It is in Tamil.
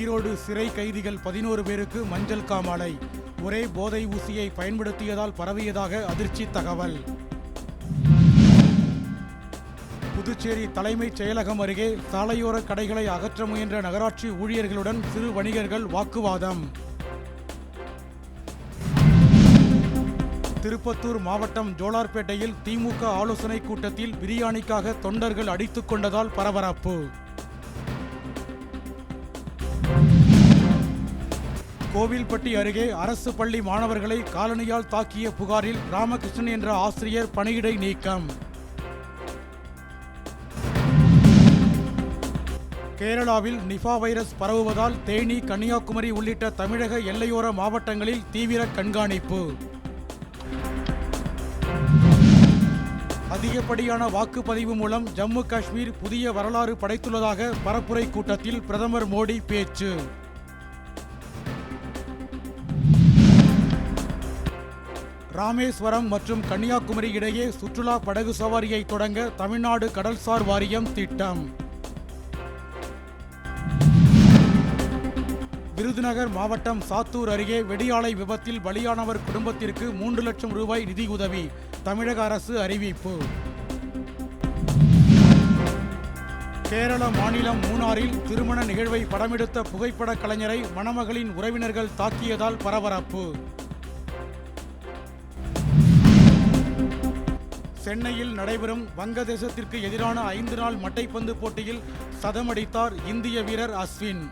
ஈரோடு சிறை கைதிகள் பதினோரு பேருக்கு மஞ்சள் காமாலை. ஒரே போதை ஊசியை பயன்படுத்தியதால் பரவியதாக அதிர்ச்சி தகவல். புதுச்சேரி தலைமைச் செயலகம் அருகே சாலையோர கடைகளை அகற்ற முயன்ற நகராட்சி ஊழியர்களுடன் சிறு வணிகர்கள் வாக்குவாதம். திருப்பத்தூர் மாவட்டம் ஜோலார்பேட்டையில் திமுக ஆலோசனைக் கூட்டத்தில் பிரியாணிக்காக தொண்டர்கள் அடித்துக் கொண்டதால் பரபரப்பு. கோவில்பட்டி அருகே அரசு பள்ளி மாணவர்களை காலனியால் தாக்கிய புகாரில் ராமகிருஷ்ணன் என்ற ஆசிரியர் பணியிடை நீக்கம். கேரளாவில் நிஃபா வைரஸ் பரவுவதால் தேனி கன்னியாகுமரி உள்ளிட்ட தமிழக எல்லையோர மாவட்டங்களில் தீவிர கண்காணிப்பு. அதிகப்படியான வாக்குப்பதிவு மூலம் ஜம்மு காஷ்மீர் புதிய வரலாறு படைத்துள்ளதாக பரப்புரை கூட்டத்தில் பிரதமர் மோடி பேச்சு. ராமேஸ்வரம் மற்றும் கன்னியாகுமரி இடையே சுற்றுலா படகு சவாரியை தொடங்க தமிழ்நாடு கடல்சார் வாரியம் திட்டம். விருதுநகர் மாவட்டம் சாத்தூர் அருகே வெடியாலை விபத்தில் பலியானவர் குடும்பத்திற்கு மூன்று லட்சம் ரூபாய் நிதியுதவி தமிழக அரசு அறிவிப்பு. கேரள மாநிலம் மூணாறில் திருமண நிகழ்வை படமெடுத்த புகைப்பட கலைஞரை மணமகளின் உறவினர்கள் தாக்கியதால் பரபரப்பு. சென்னையில் நடைபெறும் வங்கதேசத்திற்கு எதிரான ஐந்து நாள் மட்டைப்பந்து போட்டியில் சதமடித்தார் இந்திய வீரர் அஸ்வின்.